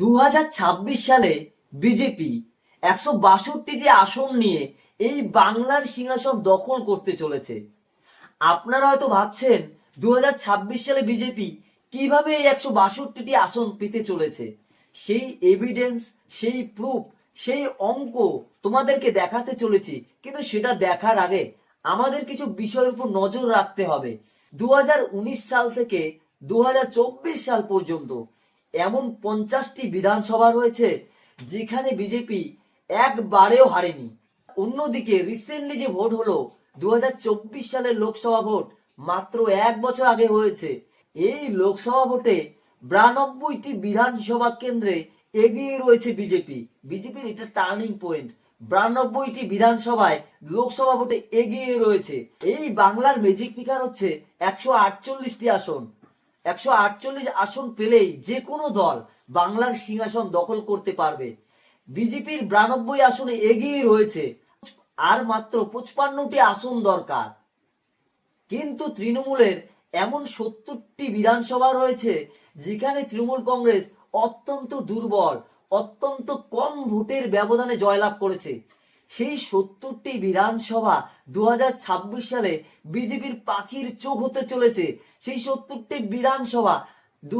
দু হাজার ছাব্বিশ সালে বিজেপি একশো বাষট্টিটি আসন নিয়ে এই বাংলার সিংহাসন দখল করতে চলেছে। আপনারা হয়তো ভাবছেন দু সালে বিজেপি কীভাবে এই একশো বাষট্টিটি আসন পেতে চলেছে? সেই এভিডেন্স সেই প্রুফ সেই অঙ্ক তোমাদেরকে দেখাতে চলেছি, কিন্তু সেটা দেখার আগে আমাদের কিছু বিষয়ের উপর নজর রাখতে হবে। দু হাজার উনিশ সাল থেকে দু হাজার চব্বিশ সাল পর্যন্ত এমন পঞ্চাশটি বিধানসভা রয়েছে যেখানে বিজেপি একবারেও হারেনি। অন্যদিকে রিসেন্টলি যে ভোট হলো দু হাজার চব্বিশ সালের লোকসভা ভোট মাত্র এক বছর আগে হয়েছে। এই লোকসভা ভোটে বিরানব্বইটি বিধানসভা কেন্দ্রে এগিয়ে রয়েছে বিজেপি। বিজেপির এটা টার্নিং পয়েন্ট বিরানব্বইটি বিধানসভায় লোকসভা ভোটে এগিয়ে রয়েছে। এই বাংলার ম্যাজিক ফিকার হচ্ছে একশো আটচল্লিশটি আসন। একশো আটচল্লিশ আসন পেলেই যে কোনো দল বাংলার সিংহাসন দখল করতে পারবে। বিজেপির বিরানব্বই আসনে এগিয়ে রয়েছে। আর মাত্র পঁচপান্নটি আসন দরকার। কিন্তু তৃণমূলের এমন সত্তরটি বিধানসভা রয়েছে, যেখানে তৃণমূল কংগ্রেস অত্যন্ত দুর্বল, অত্যন্ত কম ভোটের ব্যবধানে জয়লাভ করেছে। সেই সত্তরটি বিধানসভা দু হাজার ছাব্বিশ সালে বিজেপির পাখির চোখ হতে চলেছে। সেই সত্তরটি বিধানসভা দু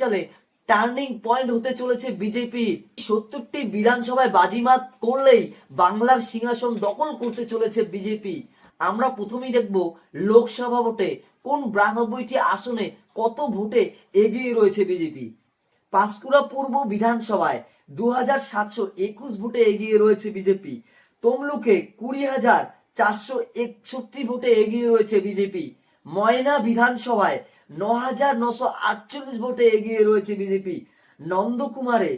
সালে টার্নিং পয়েন্ট হতে চলেছে বিজেপি। সত্তরটি বিধানসভায় বাজিমাত করলেই বাংলার সিংহাসন দখল করতে চলেছে বিজেপি। আমরা প্রথমেই দেখব লোকসভা ভোটে কোন বিরানব্বইটি আসনে কত ভোটে এগিয়ে রয়েছে বিজেপি। পাঁশকুড়া পূর্ব বিধানসভায় দু একুশ ভোটে এগিয়ে রয়েছে বিজেপি। তমলুকে কুড়ি হাজার চারশো একষট্টি ভোটে এগিয়ে রয়েছে বিজেপি। ময়না বিধানসভায় ন হাজার নশো আটচল্লিশ ভোটে এগিয়ে রয়েছে বিজেপি। নন্দকুমারে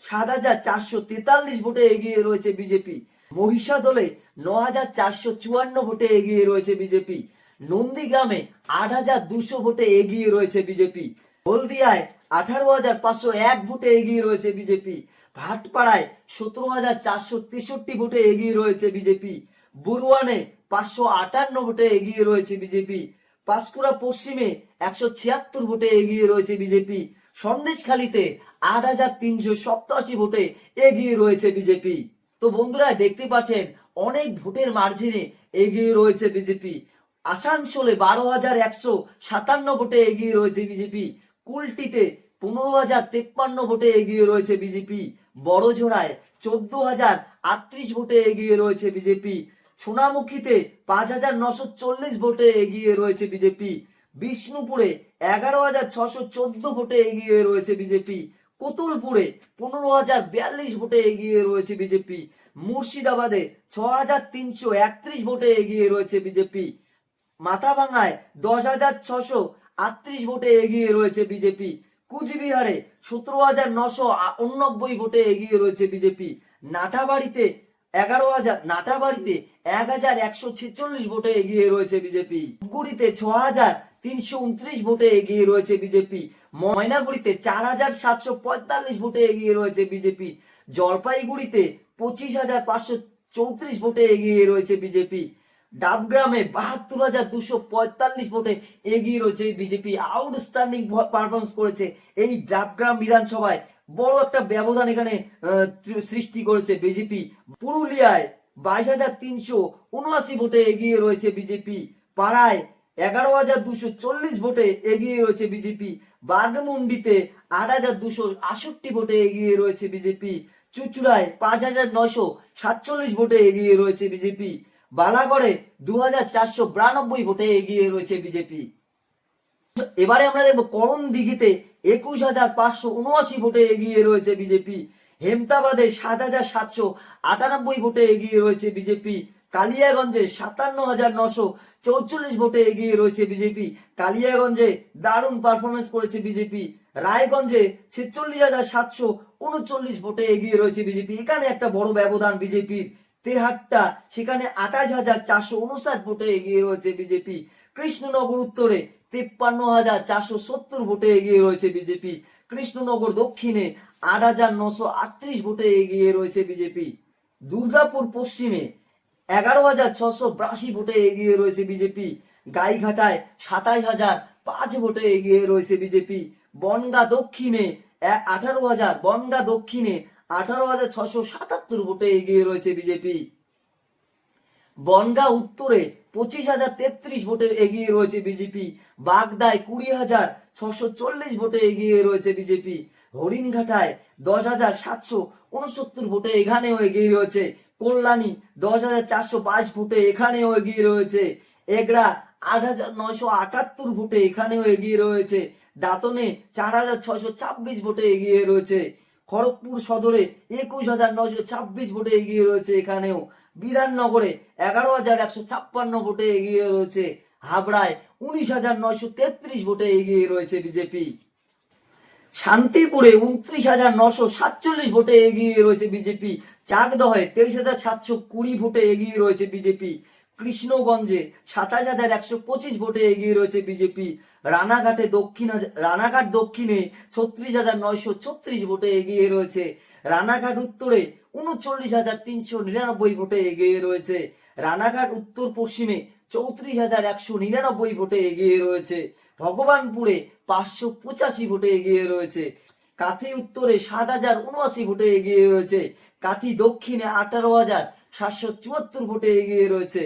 সাত হাজার চারশো তেতাল্লিশ ভোটে এগিয়ে রয়েছে বিজেপি। মহিষাদলে ন হাজার চারশো চুয়ান্ন ভোটে এগিয়ে রয়েছে বিজেপি। নন্দীগ্রামে আট হাজার দুশো ভোটে এগিয়ে রয়েছে বিজেপি। হলদিয়ায় আঠারো হাজার পাঁচশো এক ভোটে এগিয়ে রয়েছে বিজেপি। ভাটপাড়ায় সতেরো হাজার চারশো তেষট্টি ভোটে এগিয়ে রয়েছে বিজেপি। বুরুয়ানে পাঁচশো আটান্ন ভোটে এগিয়ে রয়েছে বিজেপি। পাঁশকুড়া পশ্চিমে একশো ছিয়াত্তর ভোটে এগিয়ে রয়েছে বিজেপি। সন্দেশখালীতে আট হাজার তিনশো সপ্তাশি ভোটে এগিয়ে রয়েছে বিজেপি। তো বন্ধুরা, দেখতে পাচ্ছেন, অনেক ভোটের মার্জিনে এগিয়ে রয়েছে বিজেপি। আসানসোলে বারো হাজার একশো সাতান্ন ভোটে এগিয়ে রয়েছে বিজেপি। কুলটিতে পনেরো হাজার তেপ্পান্ন ভোটে এগিয়ে রয়েছে বিজেপি। বড়জোড়ায় চোদ্দ হাজার আটত্রিশ ভোটে এগিয়ে রয়েছে বিজেপি। সোনামুখীতে পাঁচ হাজার নশো চল্লিশ ভোটে এগিয়ে রয়েছে বিজেপি। বিষ্ণুপুরে এগারো হাজার ছশো চোদ্দ ভোটে এগিয়ে রয়েছে বিজেপি। কতুলপুরে পনেরো হাজার বিয়াল্লিশ ভোটে এগিয়ে রয়েছে বিজেপি। মুর্শিদাবাদে ছ হাজার তিনশো একত্রিশ ভোটে এগিয়ে রয়েছে বিজেপি। মাথাভাঙায় দশ হাজার ছশো আটত্রিশ ভোটে এগিয়ে রয়েছে বিজেপি। কুচবিহারে সতেরো হাজার নশো উননব্বই ভোটে এগিয়ে রয়েছে বিজেপি। নাটাবাড়িতে এগারো হাজার নাটাবাড়িতে এক হাজার একশো ছেচল্লিশ ভোটে এগিয়ে রয়েছে বিজেপি। গুড়িতে ছ হাজার তিনশো উনত্রিশ ভোটে এগিয়ে রয়েছে বিজেপি। ময়নাগুড়িতে চার হাজার সাতশো পঁয়তাল্লিশ ভোটে এগিয়ে রয়েছে বিজেপি। জলপাইগুড়িতে পঁচিশ হাজার পাঁচশো চৌত্রিশ ভোটে এগিয়ে রয়েছে বিজেপি। ডাবগ্রামে বাহাত্তর হাজার দুশো পঁয়তাল্লিশ ভোটে এগিয়ে রয়েছে বিজেপি। আউটস্ট্যান্ডিং পারফরমেন্স করেছে এই ডাবগ্রাম বিধানসভায়। বড় একটা ব্যবধান এখানে সৃষ্টি করেছে বিজেপি। পুরুলিয়ায় বাইশ হাজার তিনশো উনআশি ভোটে এগিয়ে রয়েছে বিজেপি। পাড়ায় এগারো হাজার দুশো চল্লিশ ভোটে এগিয়ে রয়েছে বিজেপি। বাগমুন্ডিতে আট হাজার দুশো আষট্টি ভোটে এগিয়ে রয়েছে বিজেপি। চুচুড়ায় পাঁচ হাজার নশো সাতচল্লিশ ভোটে এগিয়ে রয়েছে বিজেপি। বালাগড়ে দু হাজার চারশো বিরানব্বই ভোটে এগিয়ে রয়েছে বিজেপি। এবারে আমরা দেখব করণ দিঘিতে একুশ হাজার পাঁচশো উনআশি ভোটে এগিয়ে রয়েছে বিজেপি। হেমতাবাদে সাত হাজার সাতশো আটানব্বই ভোটে এগিয়ে রয়েছে বিজেপি। কালিয়াগঞ্জে সাতান্ন হাজার নশো চৌচল্লিশ ভোটে এগিয়ে রয়েছে বিজেপি। কালিয়াগঞ্জে দারুণ পারফরমেন্স করেছে বিজেপি। রায়গঞ্জে ছেচল্লিশ হাজার সাতশো উনচল্লিশ ভোটে এগিয়ে রয়েছে বিজেপি। এখানে একটা বড় ব্যবধান বিজেপির। তেহাট্টা, সেখানে আঠাশ হাজার চারশো উনষাট ভোটে এগিয়ে রয়েছে বিজেপি। কৃষ্ণনগর উত্তরে তেপ্পান্ন হাজার চারশো সত্তর ভোটে এগিয়ে রয়েছে বিজেপি। কৃষ্ণনগর দক্ষিণে আট হাজার নশো আটত্রিশ ভোটে এগিয়ে রয়েছে বিজেপি। দুর্গাপুর পশ্চিমে এগারো হাজার ছশো বিরাশি ভোটে এগিয়ে রয়েছে বিজেপি। গাইঘাটায় সাতাশ হাজার পাঁচ ভোটে এগিয়ে রয়েছে বিজেপি। বনগা দক্ষিণে আঠারো হাজার, বনগা দক্ষিণে আঠারো হাজার ছশো সাতাত্তর ভোটে এগিয়ে রয়েছে বিজেপি। বনগা উত্তরে পঁচিশ হাজার তেত্রিশ ভোটে এগিয়ে রয়েছে বিজেপি। বাগদায় কুড়ি হাজার ছশো চল্লিশ ভোটে এগিয়ে রয়েছে বিজেপি। হরিণঘাটায় দশ হাজার সাতশো উনসত্তর ভোটে এখানেও এগিয়ে রয়েছে। কল্যাণী দশ হাজার চারশো বাইশ ভোটে এখানেও এগিয়ে রয়েছে। এগড়া আট হাজার নয়শো আটাত্তর ভোটে এখানেও এগিয়ে রয়েছে। দাঁতনে চার হাজার ছয়শো ছাব্বিশ ভোটে এগিয়ে রয়েছে। খড়গপুর সদরে একুশ হাজার নশো ছাব্বিশ ভোটে এগিয়ে রয়েছে এখানেও। বিধাননগরে এগারো হাজার একশো ছাপ্পান্ন ভোটে এগিয়ে রয়েছে। হাবড়ায় উনিশ হাজার নয়শো তেত্রিশ ভোটে এগিয়ে রয়েছে বিজেপি। শান্তিপুরে উনত্রিশ হাজার নশো সাতচল্লিশ ভোটে এগিয়ে রয়েছে বিজেপি। চাকদহে তেইশ হাজার সাতশো কুড়ি ভোটে এগিয়ে রয়েছে বিজেপি। কৃষ্ণগঞ্জে সাতাশ হাজার একশো পঁচিশ ভোটে এগিয়ে রয়েছে বিজেপি। রানাঘাটে দক্ষিণ রানাঘাট দক্ষিণে ছত্রিশ হাজার নয়শো ছত্রিশ ভোটে এগিয়ে রয়েছে। রানাঘাট উত্তরে উনচল্লিশ হাজার তিনশো নিরানব্বই ভোটে এগিয়ে রয়েছে। রানাঘাট উত্তর পশ্চিমে চৌত্রিশ হাজার একশো নিরানব্বই ভোটে এগিয়ে রয়েছে। ভগবানপুরে পাঁচশো পঁচাশি ভোটে এগিয়ে রয়েছে। কাথি উত্তরে সাত হাজার উনআশি ভোটে এগিয়ে রয়েছে। কাথি দক্ষিণে আঠারো হাজার সাতশো চুয়াত্তর ভোটে এগিয়ে রয়েছে।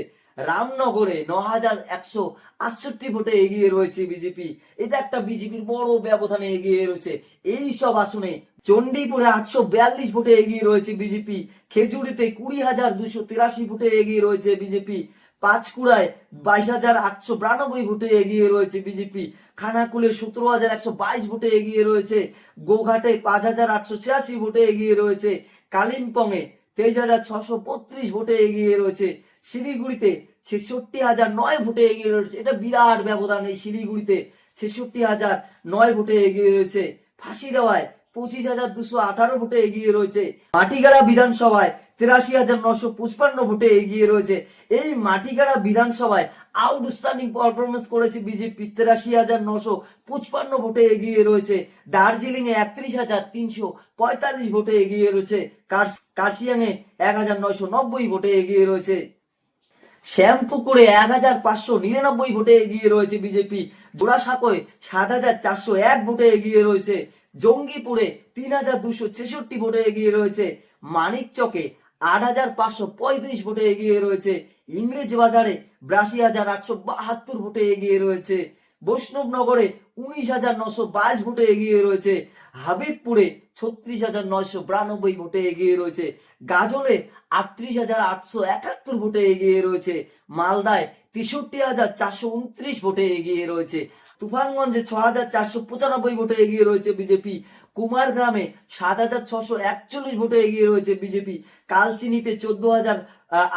রামনগরে ন হাজার একশো আটষট্টি ভোটে এগিয়ে রয়েছে বিজেপি। এটা একটা বিজেপির বড় ব্যবধানে এগিয়ে রয়েছে। এই সব আসনে চণ্ডীপুরে আটশো বিয়াল্লিশ ভোটে এগিয়ে রয়েছে বিজেপি। খেজুরিতে কুড়ি হাজার দুশো তিরাশি ভোটে এগিয়ে রয়েছে বিজেপি। পাঁচকুড়ায় বাইশ হাজার আটশো বিরানব্বই ভোটে এগিয়ে রয়েছে বিজেপি। খানাকুলে সতেরো হাজার একশো বাইশ ভোটে এগিয়ে রয়েছে। গোঘাটে পাঁচ হাজার আটশো ছিয়াশি ভোটে এগিয়ে রয়েছে। কালিম্পংয়ে তেইশ হাজার ছশো বত্রিশ ভোটে এগিয়ে রয়েছে। শিলিগুড়িতে ছেষট্টি হাজার নয় ভোটে এগিয়ে রয়েছে। এটা বিরাট ব্যবধান এই শিলিগুড়িতে। ছেষট্টি হাজার নয় ভোটে এগিয়ে রয়েছে। ফাঁসি দেওয়ায় পঁচিশ হাজার দুশো আঠারো ভোটে এগিয়ে রয়েছে। মাটিগাড়া বিধানসভায় তিরাশি হাজার নশো পঁচপান্ন ভোটে এগিয়ে রয়েছে। এই মাটিগাড়া বিধানসভায় আউটস্ট্যান্ডিং পারফরমেন্স করেছে বিজেপি। তিরাশি হাজার নশো পঁচপান্ন ভোটে এগিয়ে রয়েছে। দার্জিলিং এ একত্রিশ হাজার তিনশো পঁয়তাল্লিশ ভোটে এগিয়ে রয়েছে। কার্সিয়াং এ এক হাজার নয়শো নব্বই ভোটে এগিয়ে রয়েছে। শ্যামপুকুরে এক হাজার পাঁচশো নিরানব্বই ভোটে এগিয়ে রয়েছে বিজেপি। জোড়াসাঁকোয় সাত হাজার চারশো এক ভোটে এগিয়ে রয়েছে। জঙ্গিপুরে তিন হাজার দুশো ছেষট্টি ভোটে এগিয়ে রয়েছে। মানিকচকে আট হাজার পাঁচশো পঁয়ত্রিশ ভোটে এগিয়ে রয়েছে। ইংরেজ বাজারে বিরাশি হাজার আটশো বাহাত্তর ভোটে এগিয়ে রয়েছে। বৈষ্ণবনগরে উনিশ হাজার নশো বাইশ ভোটে এগিয়ে রয়েছে। হাবিবপুরে ছত্রিশ হাজার নয়শো বিরানব্বই ভোটে এগিয়ে রয়েছে। গাজলে আটত্রিশ হাজার আটশো একাত্তর ভোটে এগিয়ে রয়েছে। মালদায় তেষট্টি হাজার চারশো উনত্রিশ ভোটে এগিয়ে রয়েছে। তুফানগঞ্জে ছ হাজার চারশো পঁচানব্বই ভোটে এগিয়ে রয়েছে বিজেপি। কুমারগ্রামে সাত হাজার ছশো একচল্লিশ ভোটে এগিয়ে রয়েছে বিজেপি। কালচিনিতে চোদ্দ হাজার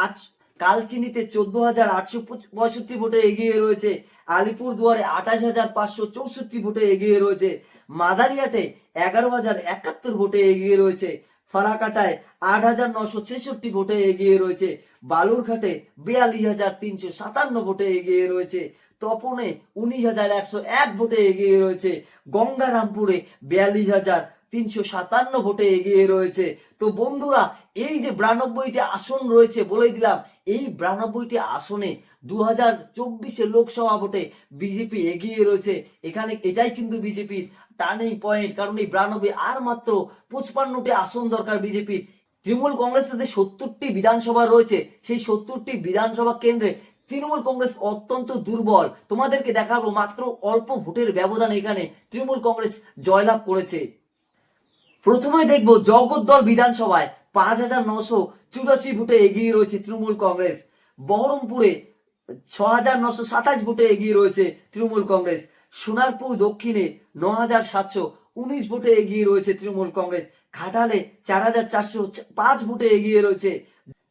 আট, কালচিনিতে চোদ্দ হাজার আটশো পঁয়ষট্টি ভোটে এগিয়ে রয়েছে। আলিপুর দুয়ারে আঠাশ হাজার পাঁচশো চৌষট্টি ভোটে এগিয়ে রয়েছে। মাদারিহাটে এগারো হাজার একাত্তর ভোটে এগিয়ে রয়েছে। ফালাকাটায় আট হাজার নশো ছেষট্টি ভোটে এগিয়ে রয়েছে। বালুরঘাটে বিয়াল্লিশ হাজার তিনশো সাতান্ন ভোটে এগিয়ে রয়েছে। তপনে উনিশ হাজার একশো এক ভোটে এগিয়ে রয়েছে। গঙ্গারামপুরে বিয়াল্লিশ হাজার তিনশো সাতান্ন ভোটে এগিয়ে রয়েছে। তো বন্ধুরা, এই যে বিরানব্বইটি আসন রয়েছে বলে দিলাম, এই বিরানব্বইটি আসনে দু হাজার চব্বিশে লোকসভা ভোটে বিজেপি এগিয়ে রয়েছে। এখানে এটাই কিন্তু বিজেপির টার্নিং পয়েন্ট, কারণ এই বিরানব্বই আর মাত্র পঁচপান্নটি আসন দরকার বিজেপির। তৃণমূল কংগ্রেসের যে সত্তরটি বিধানসভা রয়েছে, সেই সত্তরটি বিধানসভা কেন্দ্রে তৃণমূল কংগ্রেস অত্যন্ত দুর্বল। তোমাদেরকে দেখাবো মাত্র অল্প ভোটের ব্যবধান এখানে তৃণমূল কংগ্রেস জয়লাভ করেছে। প্রথমে দেখব জগদ্দল বিধানসভায় পাঁচ হাজার নশো চুরাশি ভোটে এগিয়ে রয়েছে তৃণমূল কংগ্রেস। বহরমপুরে ছ হাজার নশো সাতাশ ভোটে এগিয়ে রয়েছে তৃণমূল কংগ্রেস। সোনারপুর দক্ষিণে ন হাজার সাতশো উনিশ ভোটে এগিয়ে রয়েছে তৃণমূল কংগ্রেস। ঘাটালে চার হাজার চারশো পাঁচ ভোটে এগিয়ে রয়েছে।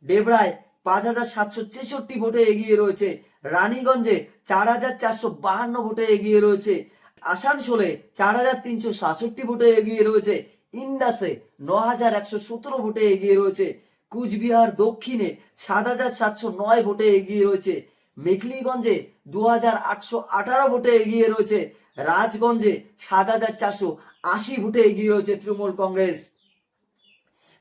ডেবরায় পাঁচ হাজার সাতশো ছেষট্টি ভোটে এগিয়ে রয়েছে। রানীগঞ্জে চার হাজার চারশো বাহান্ন ভোটে এগিয়ে রয়েছে। আসানসোলে চার হাজার তিনশো সাতষট্টি ভোটে এগিয়ে রয়েছে। ইন্দাসে ন হাজার একশো সতেরো ভোটে এগিয়ে রয়েছে। কুচবিহার দক্ষিণে সাত হাজার সাতশো নয় ভোটে এগিয়ে রয়েছে। মেখলিগঞ্জে দু হাজার আটশো আঠারো ভোটে এগিয়ে রয়েছে। রাজগঞ্জে সাত হাজার চারশো আশি ভোটে এগিয়ে রয়েছে তৃণমূল কংগ্রেস।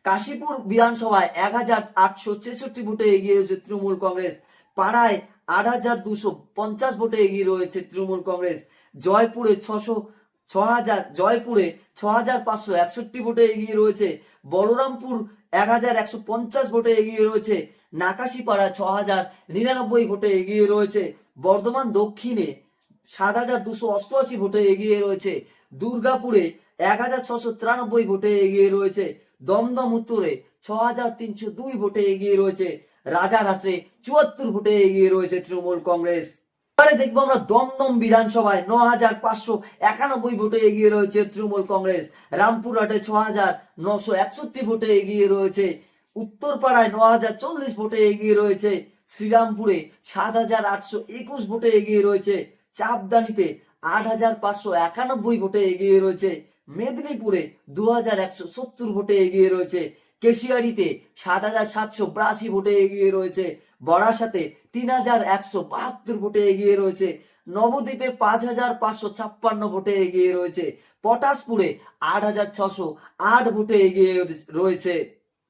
কাশীপুর বিধানসভায় এক হাজার আটশো ছেষট্টি ভোটে এগিয়ে রয়েছে তৃণমূল কংগ্রেস। পাড়ায় আট হাজার দুশো পঞ্চাশ ভোটে এগিয়ে রয়েছে তৃণমূল কংগ্রেস। জয়পুরে ছশো ছ হাজার জয়পুরে ছ হাজার পাঁচশো একষট্টি ভোটে এগিয়ে রয়েছে। বলরামপুর এক হাজার একশো পঞ্চাশ ভোটে এগিয়ে রয়েছে। নাকাশিপাড়া ছ হাজার নিরানব্বই ভোটে এগিয়ে রয়েছে। বর্ধমান দক্ষিণে সাত হাজার দুশো অষ্টআশি ভোটে এগিয়ে রয়েছে। দুর্গাপুরে এক হাজার ছশো তিরানব্বই ভোটে এগিয়ে রয়েছে। দমদম উত্তরে ছ হাজার তিনশো দুই ভোটে এগিয়ে রয়েছে। রাজারহাটে চুয়াত্তর ভোটে এগিয়ে রয়েছে তৃণমূল কংগ্রেস। এবারে দেখব আমরা দমদম বিধানসভায় ন হাজার পাঁচশো একানব্বই ভোটে এগিয়ে রয়েছে তৃণমূল কংগ্রেস। রামপুরহাটে ছ হাজার নশো একষট্টি ভোটে এগিয়ে রয়েছে। উত্তরপাড়ায় ন হাজার চল্লিশ ভোটে এগিয়ে রয়েছে। শ্রীরামপুরে সাত হাজার আটশো একুশ ভোটে এগিয়ে রয়েছে। চাপদানিতে আট হাজার পাঁচশো একানব্বই ভোটে এগিয়ে রয়েছে। মেদিনীপুরে দু হাজার একশো সত্তর ভোটে এগিয়ে রয়েছে। কেশিয়ারিতে সাত হাজার সাতশো বিরাশি ভোটে এগিয়ে রয়েছে। বড়াসাতে তিন হাজার একশো বাহাত্তর ভোটে এগিয়ে রয়েছে। নবদ্বীপে পাঁচ হাজার পাঁচশো ছাপ্পান্ন ভোটে এগিয়ে রয়েছে। পটাশপুরে আট হাজার ছশো আট ভোটে এগিয়ে রয়েছে।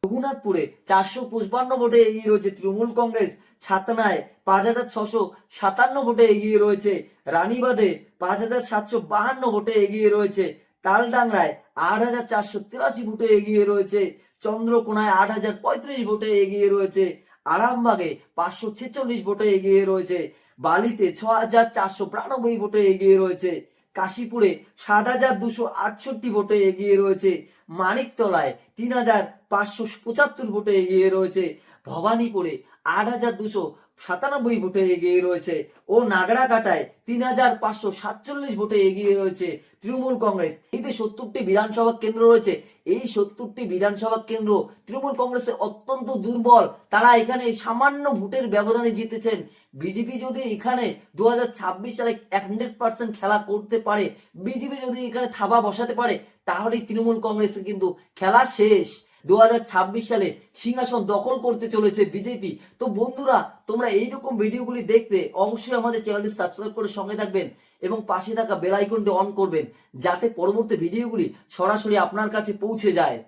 রঘুনাথপুরে চারশো পঁচপান্ন ভোটে এগিয়ে রয়েছে তৃণমূল কংগ্রেস। ছাতনায় পাঁচ হাজার ছশো সাতান্ন ভোটে এগিয়ে রয়েছে। রানীবাঁধে পাঁচ হাজার সাতশো বাহান্ন ভোটে এগিয়ে রয়েছে। তালডাংরায় আট হাজার চারশো তিরাশি ভোটে এগিয়ে রয়েছে। চন্দ্রকোনায় আট হাজার পঁয়ত্রিশ ভোটে এগিয়ে রয়েছে। আরামবাগে পাঁচশো ছেচল্লিশ ভোটে এগিয়ে রয়েছে। বালিতে ছ হাজার চারশো বিরানব্বই ভোটে এগিয়ে রয়েছে। কাশীপুরে সাত হাজার দুশো আটষট্টি ভোটে এগিয়ে রয়েছে। মানিকতলায় তিন হাজার পাঁচশো পঁচাত্তর ভোটে এগিয়ে রয়েছে। ভবানীপুরে আট হাজার দুশো সাতানব্বই ভোটে এগিয়ে রয়েছে। ও নাগরাকাটায় তিন হাজার পাঁচশো সাতচল্লিশ ভোটে এগিয়ে রয়েছে তৃণমূল কংগ্রেস। এই যে সত্তরটি বিধানসভা কেন্দ্র রয়েছে, এই সত্তরটি বিধানসভা কেন্দ্র তৃণমূল কংগ্রেসের অত্যন্ত দুর্বল। তারা এখানে সামান্য ভোটের ব্যবধানে জিতেছেন। বিজেপি যদি এখানে দু হাজার ছাব্বিশ সালে হান্ড্রেড পার্সেন্ট খেলা করতে পারে, বিজেপি যদি এখানে থাবা বসাতে পারে, তাহলেই তৃণমূল কংগ্রেসের কিন্তু খেলা শেষ। দু হাজার ছাব্বিশ সালে সিংহাসন দখল করতে চলেছে বিজেপি। তো বন্ধুরা, তোমরা এই এইরকম ভিডিওগুলি দেখতে অবশ্যই আমাদের চ্যানেলটি সাবস্ক্রাইব করে সঙ্গে থাকবেন এবং পাশে থাকা বেল আইকনটি অন করবেন, যাতে পরবর্তী ভিডিওগুলি সরাসরি আপনার কাছে পৌঁছে যায়।